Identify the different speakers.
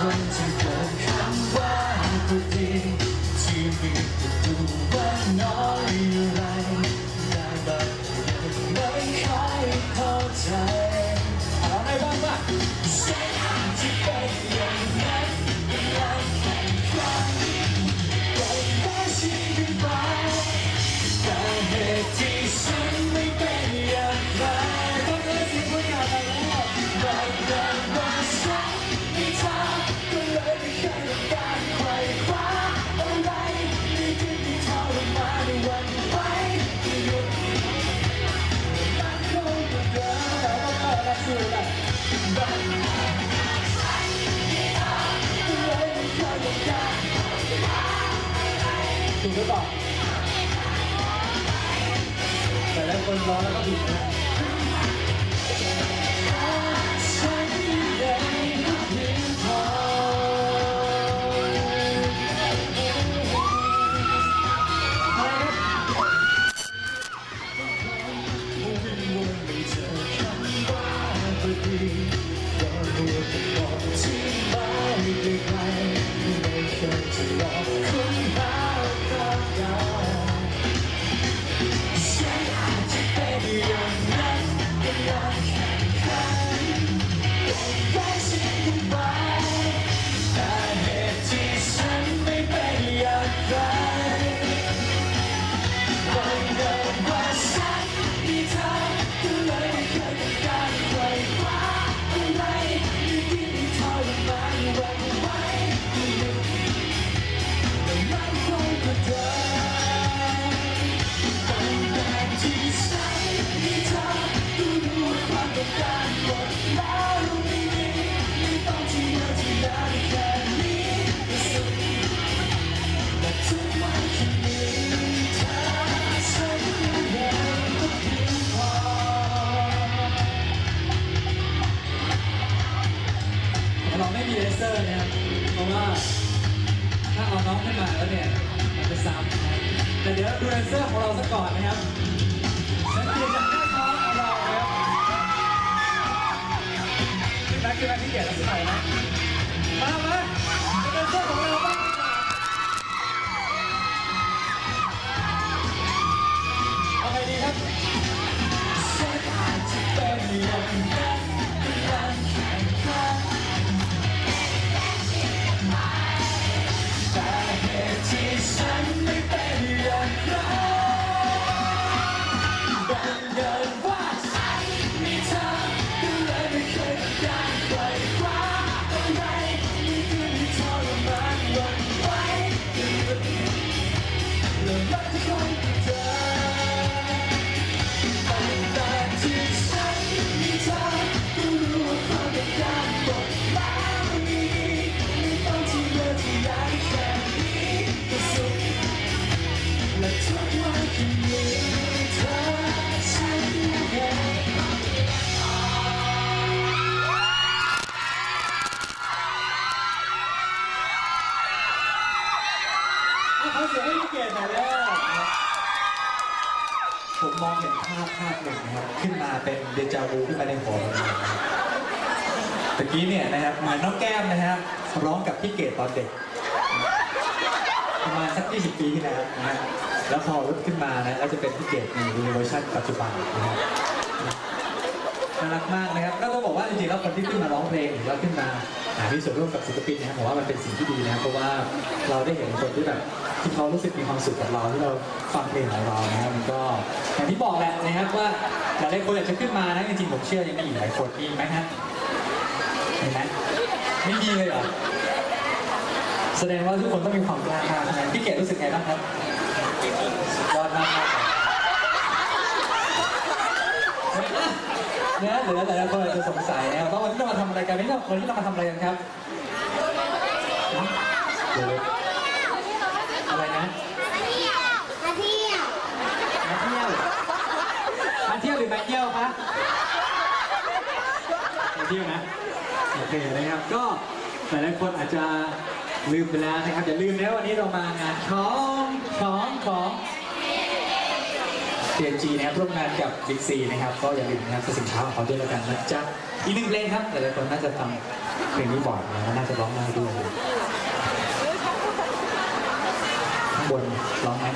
Speaker 1: ชีวิตดูว่าน้อย คนร้อง
Speaker 2: แล้ว
Speaker 1: ก็
Speaker 2: ผิดนะ
Speaker 1: เราไม่มีเลเซ
Speaker 2: อร์นะครับเพราะว่าถ้าเอาน้องขึ้นมาแล้วเนี่ยมันจะซ้ำนะครับแต่เดี๋ยวดูเลเซอร์ของเราสักก่อนนะครับสังเกตจากหน้าท้องของเรานะครับขึ้นมาขึ้นมาที่เกียรติสักหน่อยนะ
Speaker 1: และ เกีย
Speaker 2: รติหน่อยแล้ว
Speaker 3: ผมมองเห็นภาพภาพหนึ่งนะครับ ขึ้นมาเป็นเดจาวูขึ้นมาในหัวผมเลยตะกี้เนี่ยนะครับเหมือนน้องแก้มนะครับร้องกับพี่เกดตอนเด็ก ประมาณสัก 20 ปีที่แล้วนะฮะแล้วพอรุดขึ้นมานะแล้วจะเป็นพี่เกดในเวอร์ชันปัจจุบันนะครับน่ารักมากนะครับก็ต้องบอกว่าจริงๆแล้วคนที่ขึ้นมาร้องเพลงหรือว่าขึ้นมาหาที่ส่วนร่วมกับศิลปินนะครับผมว่ามันเป็นสิ่งที่ดีนะครับเพราะว่าเราได้เห็นคนที่แบบ เขารู้สึกมีความสุขกับเราที่เราฟังเพลงของเรานะครับมันก็อย่างที่บอกแหละนะครับว่าหลายๆคนอยากจะขึ้นมานะจริงๆผมเชื่อยังมีอีกหลายคนมีไหมฮะมีไหมไม่มีเลยเหรอแสดงว่าทุกคนต้องมีความกล้ามากนะพี่เกดรู้สึกไงบ้างครับยอดมากเนี่ยเหลือแต่ละคนอาจจะสงสัยนะครับว่าวันนี้เรามาทำอะไรกันวันนี้เราวันนี้เรามาทำอะไรกันครับฮะเดี๋ยวอะไรนะ
Speaker 4: มาเที่ยว
Speaker 2: มาเที่ยวมาเที่ยวหรือมาเที่ยวคะมา เที่ยวนะ โอเคนะครับ ก็หลายๆคนอาจจะลืมไปแล้วนะครับอย่าลืมนะวันนี้เรามางานของของของ TNG นะครับร่วมงานกับ Big C นะครับ ก็อย่าลืมนะครับสินค้าของเขาด้วยแล้วกันนะจ๊ะอีกหนึ่งเพลงครับหลายๆคนน่าจะฟังเพลงนี้บ่อยนะน่าจะร้องได้ด้วยข้างบนร้องไหม